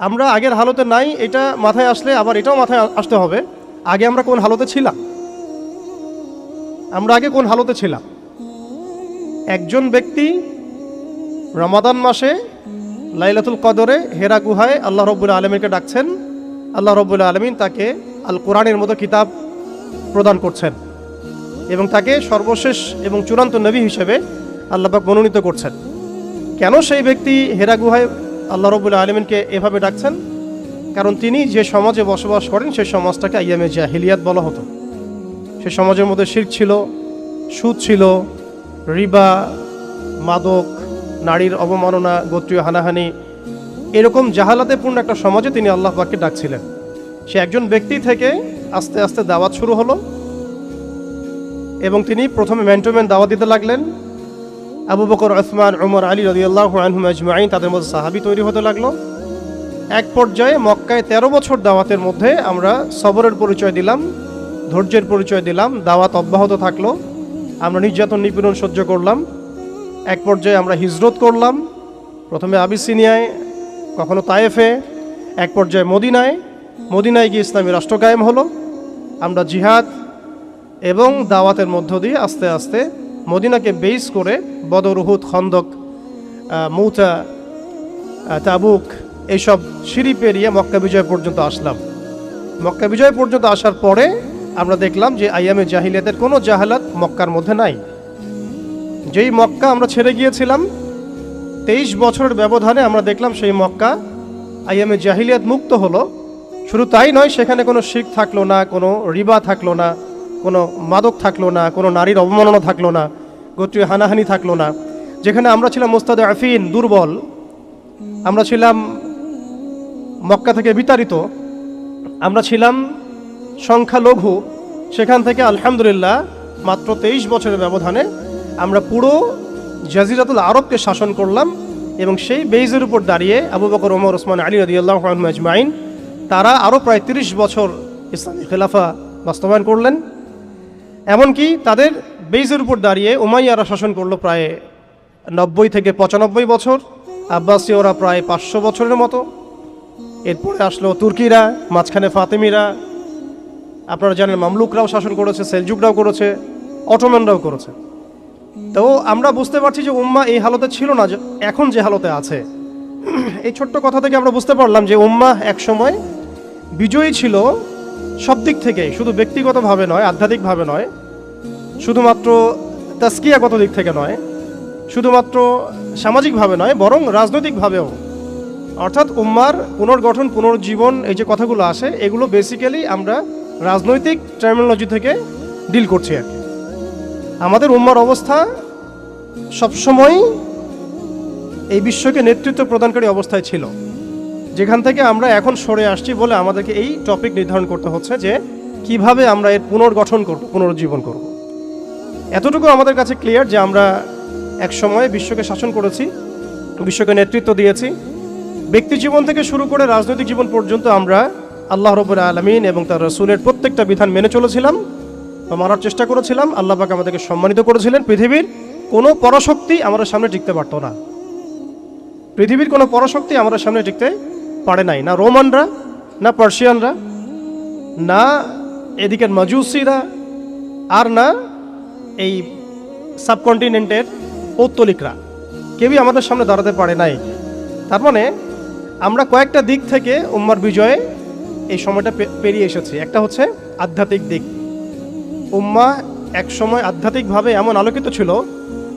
আমরা আগের হালতে নাই, এটা মাথায় আসলে আবার এটাও মাথায় আসতে হবে, আগে আমরা কোন হালতে ছিলাম? আমরা আগে কোন হালতে ছিলাম? একজন ব্যক্তি রমাদান মাসে লাইলাতুল কদরে হেরা গুহায় আল্লাহ রব্বুল আলমীকে ডাকছেন। আল্লাহ রব্বুল আলমিন তাকে আল কোরআনের মতো কিতাব প্রদান করছেন এবং তাকে সর্বশেষ এবং চূড়ান্ত নবী হিসেবে আল্লাপাক মনোনীত করছেন। কেন সেই ব্যক্তি হেরা গুহায় আল্লাহ রবুল্লা আলমিনকে এভাবে ডাকছেন, কারণ তিনি যে সমাজে বসবাস করেন, সেই সমাজটাকে আইয়ামে জাহিলিয়াত বলা হতো। সে সমাজের মধ্যে শির ছিল, সুদ ছিল, রিবা, মাদক, নারীর অবমাননা, গোত্রীয় হানাহানি, এরকম জাহালাতেপূর্ণ একটা সমাজে তিনি আল্লাহ পাককে ডাকছিলেন। সে একজন ব্যক্তি থেকে আস্তে আস্তে দাওয়াত শুরু হলো এবং তিনি প্রথমে ম্যান্টোম্যান দাওয়াত দিতে লাগলেন। আবু বকর ওসমান উমর, আলী রদিয়াল্লাহ আনহুম আজমাইন, তাদের মধ্যে সাহাবি তৈরি হতে লাগল। এক পর্যায়ে মক্কায় তেরো বছর দাওয়াতের মধ্যে আমরা সবরের পরিচয় দিলাম, ধৈর্যের পরিচয় দিলাম, দাওয়াত অব্যাহত থাকল, আমরা নির্যাতন, নিপীড়ন সহ্য করলাম। এক পর্যায়ে আমরা হিজরত করলাম, প্রথমে আবিসিনিয়ায়, কখনো তায়েফে, এক পর্যায়ে মদিনায়। মদিনায় গিয়ে ইসলামী রাষ্ট্র কায়েম হলো। আমরা জিহাদ এবং দাওয়াতের মধ্য দিয়ে আস্তে আস্তে মদিনাকে বেস করে বদর উহুদ খন্দক আহ, তাবুক এইসব সিঁড়ি পেরিয়ে মক্কা বিজয় পর্যন্ত আসলাম। মক্কা বিজয় পর্যন্ত আসার পরে আমরা দেখলাম যে আইয়ামে জাহিলিয়াতের কোনো জাহালাত মক্কার মধ্যে নাই। যেই মক্কা আমরা ছেড়ে গিয়েছিলাম তেইশ বছরের ব্যবধানে আমরা দেখলাম সেই মক্কা আইয়ামে জাহিলিয়াত মুক্ত হলো। শুধু তাই নয় সেখানে কোনো শিখ থাকল না কোনো রিবা থাকল না কোনো মাদক থাকল না, কোনো নারীর অবমাননা থাকল না, গোত্রীয় হানাহানি থাকল না। যেখানে আমরা ছিলাম মোস্তাদ আফিন, দুর্বল। আমরা ছিলাম মক্কা থেকে বিতাড়িত। আমরা ছিলাম সংখ্যালঘু। সেখান থেকে আলহামদুলিল্লাহ মাত্র তেইশ বছরের ব্যবধানে আমরা পুরো জাজিরাতুল আরবকে শাসন করলাম এবং সেই বেইজের উপর দাঁড়িয়ে আবু বকর, ওমর, ওসমান, আলী রদিয়াল্লাহ আজমাইন, তারা আরও প্রায় তিরিশ বছর ইসলামী খেলাফা বাস্তবায়ন করলেন। এমনকি তাদের বেইজের উপর দাঁড়িয়ে উমাইয়ারা শাসন করল প্রায় নব্বই থেকে পঁচানব্বই বছর, আব্বাসীয়রা প্রায় পাঁচশো বছরের মতো। এরপরে আসলো তুর্কিরা, মাঝখানে ফাতেমিরা। আপনারা জানেন মামলুকরাও শাসন করেছে, সেলজুকরাও করেছে অটোম্যানরাও করেছে। তো আমরা বুঝতে পারছি যে উম্মা এই হালতে ছিল না এখন যে হালতে আছে। এই ছোট্ট কথা থেকে আমরা বুঝতে পারলাম যে উম্মা একসময় বিজয়ী ছিল সব দিক থেকে শুধু ব্যক্তিগতভাবে নয়, আধ্যাত্মিকভাবে নয়, শুধুমাত্র তাস্কিয়াগত দিক থেকে নয়, শুধুমাত্র সামাজিকভাবে নয়, বরং রাজনৈতিকভাবেও। অর্থাৎ উম্মার পুনর্গঠন, পুনর্জীবন, এই যে কথাগুলো আসে, এগুলো বেসিক্যালি আমরা রাজনৈতিক টার্মিনোলজি থেকে ডিল করছি আর কি। আমাদের উম্মার অবস্থা সবসময় এই বিশ্বকে নেতৃত্ব প্রদানকারী অবস্থায় ছিল। যেখান থেকে আমরা এখন সরে আসছি বলে আমাদেরকে এই টপিক নির্ধারণ করতে হচ্ছে যে কীভাবে আমরা এর পুনর্গঠন করব, পুনরুজ্জীবন করব। এতটুকু আমাদের কাছে ক্লিয়ার যে আমরা এক সময়ে বিশ্বকে শাসন করেছি, বিশ্বকে নেতৃত্ব দিয়েছি। ব্যক্তি জীবন থেকে শুরু করে রাজনৈতিক জীবন পর্যন্ত আমরা আল্লাহ রবুল আলমিন এবং তার রসুলের প্রত্যেকটা বিধান মেনে চলেছিলাম বা মানার চেষ্টা করেছিলাম। আল্লাহ পাক আমাদেরকে সম্মানিত করেছিলেন। পৃথিবীর কোনো পরাশক্তি আমাদের সামনে টিকতে পারতো না। পৃথিবীর কোনো পরাশক্তি আমাদের সামনে টিকতে পারে নাই না রোমানরা না পার্সিয়ানরা না এদিকের মাজুসিরা আর না এই সাবকন্টিনেন্টের পৌত্তলিকরা কেউই আমাদের সামনে দাঁড়াতে পারে নাই তার মানে আমরা কয়েকটা দিক থেকে উম্মার বিজয়ে এই সময়টা পেরিয়ে এসেছি একটা হচ্ছে আধ্যাত্মিক দিক উম্মা এক সময় আধ্যাত্মিকভাবে এমন আলোকিত ছিল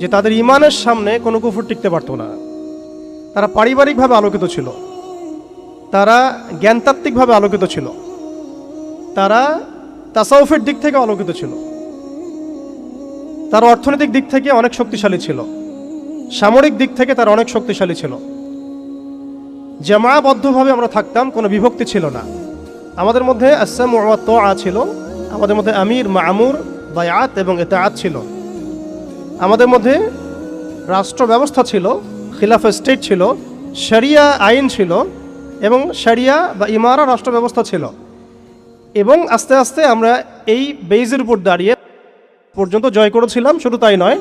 যে তাদের ইমানের সামনে কোনো কুফুর টিকতে পারতো না তারা পারিবারিকভাবে আলোকিত ছিল তারা জ্ঞানতাত্ত্বিকভাবে আলোকিত ছিল। তারা তাসাউফের দিক থেকে আলোকিত ছিল। তারা অর্থনৈতিক দিক থেকে অনেক শক্তিশালী ছিল। সামরিক দিক থেকে তারা অনেক শক্তিশালী ছিল। জামাবদ্ধভাবে আমরা থাকতাম, কোনো বিভক্তি ছিল না। আমাদের মধ্যে আসাম তো আ ছিল। আমাদের মধ্যে আমির, মামুর, বায়াত এবং এতাআত ছিল। আমাদের মধ্যে রাষ্ট্র ব্যবস্থা ছিল খিলাফ স্টেট ছিল, শরিয়া আইন ছিল। এবং শরিয়া বা ইমারা রাষ্ট্র ব্যবস্থা ছিল। এবং আস্তে আস্তে আমরা এই বেইজের উপর দাঁড়িয়ে পর্যন্ত জয় করেছিলাম, শুধু তাই নয়,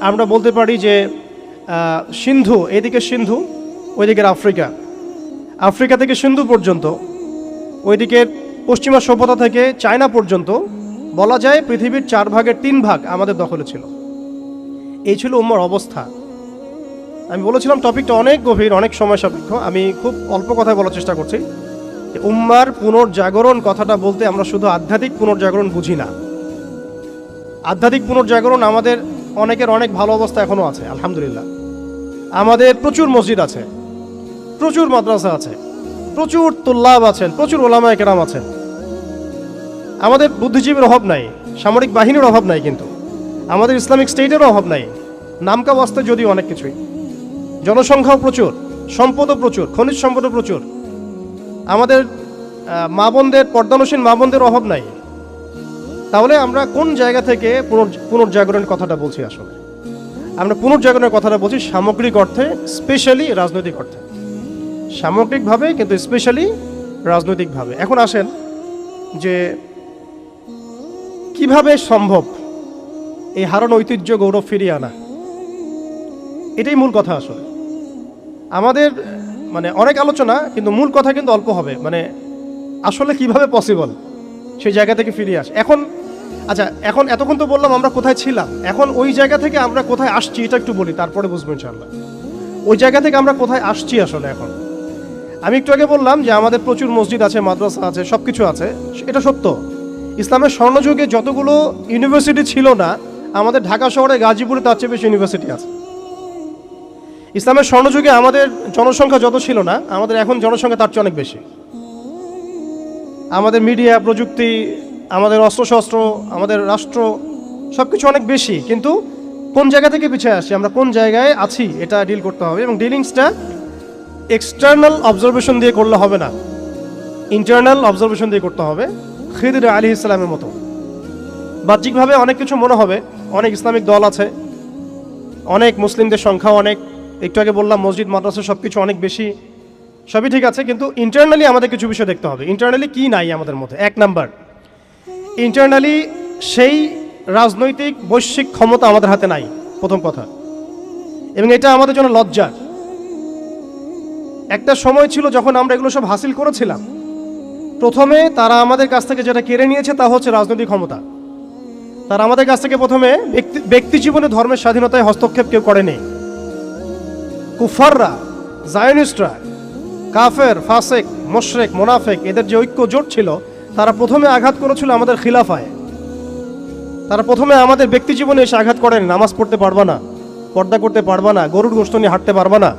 আমরা বলতে পারি যে সিন্ধু, এদিকে সিন্ধু ওইদিকের আফ্রিকা। আফ্রিকা থেকে সিন্ধু পর্যন্ত, ওইদিকে পশ্চিমা সভ্যতা থেকে চায়না পর্যন্ত, বলা যায় পৃথিবীর চার ভাগের তিন ভাগ আমাদের দখলে ছিল। এই ছিল উম্মার অবস্থা। আমি বলেছিলাম টপিকটা অনেক গভীর, অনেক সময় সাপেক্ষ। আমি খুব অল্প কথায় বলার চেষ্টা করছি। উম্মার পুনর্জাগরণ কথাটা বলতে আমরা শুধু আধ্যাত্মিক পুনর্জাগরণ বুঝি না। আধ্যাত্মিক পুনর্জাগরণ আমাদের অনেকের অনেক ভালো অবস্থা এখনও আছে, আলহামদুলিল্লাহ। আমাদের প্রচুর মসজিদ আছে, প্রচুর মাদ্রাসা আছে, প্রচুর তোল্লাব আছেন, প্রচুর ওলামায় কেরাম আছেন। আমাদের বুদ্ধিজীবীর অভাব নাই, সামরিক বাহিনীর অভাব নাই কিন্তু। আমাদের ইসলামিক স্টেটেরও অভাব নাই। নামকা বাস্তে যদিও অনেক কিছুই। জনসংখ্যাও প্রচুর, সম্পদও প্রচুর, খনিজ সম্পদও প্রচুর। আমাদের মা বোনদের, পর্দানসীন মা বোনদের অভাব নাই। তাহলে আমরা কোন জায়গা থেকে পুনর- পুনর্জাগরণের কথাটা বলছি আসলে? আমরা পুনর্জাগরণের কথাটা বলছি সামগ্রিক অর্থে, স্পেশালি রাজনৈতিক অর্থে। সামগ্রিকভাবে কিন্তু স্পেশালি রাজনৈতিকভাবে। এখন আসেন যে কীভাবে সম্ভব এই হারানো ঐতিহ্য গৌরব ফিরিয়ে আনা? এটাই মূল কথা আসলে। আমাদের মানে অনেক আলোচনা, কিন্তু মূল কথা কিন্তু অল্প হবে। মানে আসলে কীভাবে পসিবল সেই জায়গা থেকে ফিরিয়ে আস এখন আচ্ছা এখন এতক্ষণ তো বললাম আমরা কোথায় ছিলাম। এখন ওই জায়গা থেকে আমরা কোথায় আসছি, এটা একটু বলি, তারপরে বুঝব ইনশাল্লাহ ওই জায়গা থেকে আমরা কোথায় আসছি আসলে এখন? আমি একটু আগে বললাম যে আমাদের প্রচুর মসজিদ আছে, মাদ্রাসা আছে সব কিছু আছে, এটা সত্য। ইসলামের স্বর্ণযুগে যতগুলো ইউনিভার্সিটি ছিল না, আমাদের ঢাকা শহরে গাজীপুরে তার চেয়ে বেশি ইউনিভার্সিটি আছে। ইসলামের স্বর্ণযুগে আমাদের জনসংখ্যা যত ছিল না, আমাদের এখন জনসংখ্যা তার চেয়ে অনেক বেশি। আমাদের মিডিয়া, প্রযুক্তি, আমাদের অস্ত্রশস্ত্র, আমাদের রাষ্ট্র সব কিছু অনেক বেশি। কিন্তু কোন জায়গা থেকে পিছিয়ে আসছি আমরা কোন জায়গায় আছি এটা ডিল করতে হবে এবং ডিলিংসটা এক্সটার্নাল অবজারভেশন দিয়ে করলে হবে না। ইন্টারনাল অবজারভেশন দিয়ে করতে হবে। খিদির আলী ইসলামের মতো। বাহ্যিকভাবে অনেক কিছু মনে হবে। অনেক ইসলামিক দল আছে। অনেক মুসলিমদের সংখ্যা অনেক। একটু আগে বললাম, মসজিদ, মাদ্রাসা সব কিছু অনেক বেশি, সবই ঠিক আছে, কিন্তু ইন্টারনালি আমাদের কিছু বিষয় দেখতে হবে। ইন্টারনালি কি নাই আমাদের মধ্যে? এক নাম্বার ইন্টারনালি সেই রাজনৈতিক, বৈশ্বিক ক্ষমতা আমাদের হাতে নাই। প্রথম কথা। এবং এটা আমাদের জন্য লজ্জার। একটা সময় ছিল যখন আমরা এগুলো সব হাসিল করেছিলাম। প্রথমে তারা আমাদের কাছ থেকে যেটা কেড়ে নিয়েছে তা হচ্ছে রাজনৈতিক ক্ষমতা। তারা আমাদের কাছ থেকে প্রথমে ব্যক্তি ব্যক্তি জীবনে ধর্মের স্বাধীনতায় হস্তক্ষেপ কেউ করেনি। কুফাররা, জায়নিস্টরা, কাফের, ফাসেক, মোশরেক, মোনাফেক, এদের যে ঐক্য জোট ছিল, তারা প্রথমে আঘাত করেছিল আমাদের খিলাফায়। তারা প্রথমে আমাদের ব্যক্তি জীবনে এসে আঘাত করেন, নামাজ পড়তে পারবা না, পর্দা করতে পারবা না, গরুর গোস্ত নিয়ে হাঁটতে পারবা না।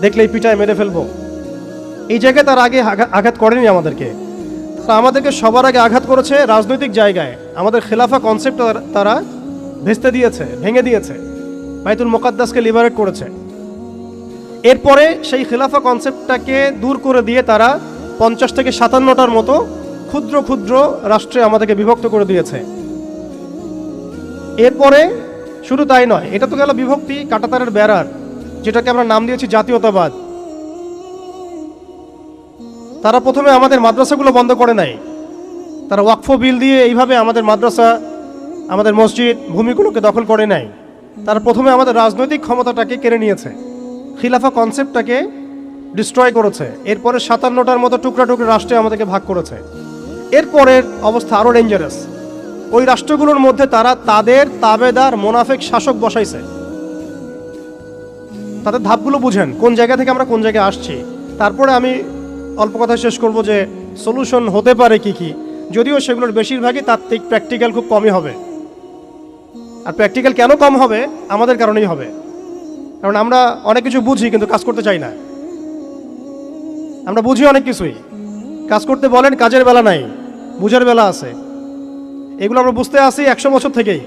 দেখলেই পিটায় মেরে ফেলব। এই জায়গায় তার আগে আঘাত করেনি আমাদেরকে। তারা আমাদেরকে সবার আগে আঘাত করেছে রাজনৈতিক জায়গায়। আমাদের খেলাফা কনসেপ্ট তারা ভেস্তে দিয়েছে, ভেঙে দিয়েছে। বাইতুল মোকাদ্দাসকে লিবারেট করেছে। এরপরে সেই খিলাফা কনসেপ্টটাকে দূর করে দিয়ে তারা পঞ্চাশ থেকে সাতান্নটার মতো ক্ষুদ্র ক্ষুদ্র রাষ্ট্রে আমাদেরকে বিভক্ত করে দিয়েছে। এরপরে শুধু তাই নয়, এটা তো গেল বিভক্তি, কাটাতারের বেড়ার, যেটাকে আমরা নাম দিয়েছি জাতীয়তাবাদ। তারা প্রথমে আমাদের মাদ্রাসাগুলো বন্ধ করে নাই। তারা ওয়াকফ বিল দিয়ে এইভাবে আমাদের মাদ্রাসা, আমাদের মসজিদ, ভূমিগুলোকে দখল করে নাই। তারা প্রথমে আমাদের রাজনৈতিক ক্ষমতাটাকে কেড়ে নিয়েছে। খিলাফা কনসেপ্টটাকে ডিস্ট্রয় করেছে। এরপরে সাতান্নটার মতো টুকরা টুকরা রাষ্ট্রে আমাদেরকে ভাগ করেছে। এরপরের অবস্থা আরও ডেঞ্জারাস ওই রাষ্ট্রগুলোর মধ্যে তারা তাদের তাবেদার মোনাফেক শাসক বসাইছে। তাদের ধাপগুলো বুঝেন, কোন জায়গা থেকে আমরা কোন জায়গায় আসছি। তারপরে আমি অল্প কথা শেষ করব যে সলিউশন হতে পারে কি কি। যদিও সেগুলোর বেশিরভাগই তাত্ত্বিক প্র্যাকটিক্যাল খুব কমই হবে। আর প্র্যাকটিক্যাল কেন কম হবে? আমাদের কারণেই হবে। কারণ আমরা অনেক কিছু বুঝি, কিন্তু কাজ করতে চাই না। আমরা বুঝি অনেক কিছুই। কাজ করতে বলেন, কাজের বেলা নাই, বুঝার বেলা আছে। এগুলো আমরা বুঝতে আসি একশো বছর থেকেই।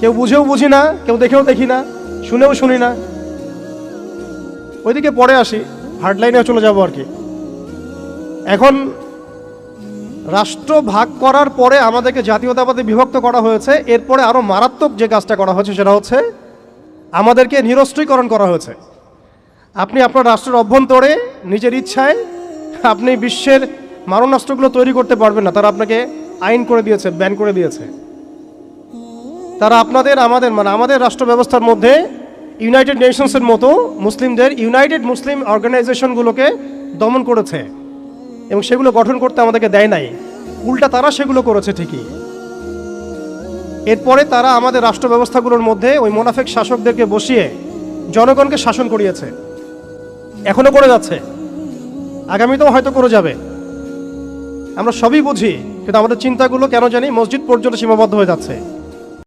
কেউ বুঝেও বুঝি না, কেউ দেখেও দেখি না, শুনেও শুনি না। ওইদিকে পরে আসি হার্ডলাইনে চলে যাব আর কি। এখন রাষ্ট্র ভাগ করার পরে আমাদেরকে জাতীয়তাবাদে বিভক্ত করা হয়েছে, এরপরে আরও মারাত্মক যে কাজটা করা হয়েছে সেটা হচ্ছে আমাদেরকে নিরস্ত্রীকরণ করা হয়েছে। আপনি আপনার রাষ্ট্রের অভ্যন্তরে নিজের ইচ্ছায় আপনি বিশ্বের মারণাস্ত্রগুলো তৈরি করতে পারবেন না। তারা আপনাকে আইন করে দিয়েছে, ব্যান করে দিয়েছে। তারা আপনাদের, আমাদের মানে আমাদের রাষ্ট্র ব্যবস্থার মধ্যে ইউনাইটেড নেশনসের মতো মুসলিমদের, ইউনাইটেড মুসলিম অর্গানাইজেশনগুলোকে দমন করেছে এবং সেগুলো গঠন করতে আমাদেরকে দেয় নাই। উল্টা তারা সেগুলো করেছে ঠিকই। এরপরে তারা আমাদের রাষ্ট্র ব্যবস্থাগুলোর মধ্যে ওই মোনাফেক শাসকদেরকে বসিয়ে জনগণকে শাসন করিয়েছে। এখনও করে যাচ্ছে। আগামীতেও হয়তো করে যাবে। আমরা সবই বুঝি, কিন্তু আমাদের চিন্তাগুলো কেন জানি মসজিদ পর্যন্ত সীমাবদ্ধ হয়ে যাচ্ছে।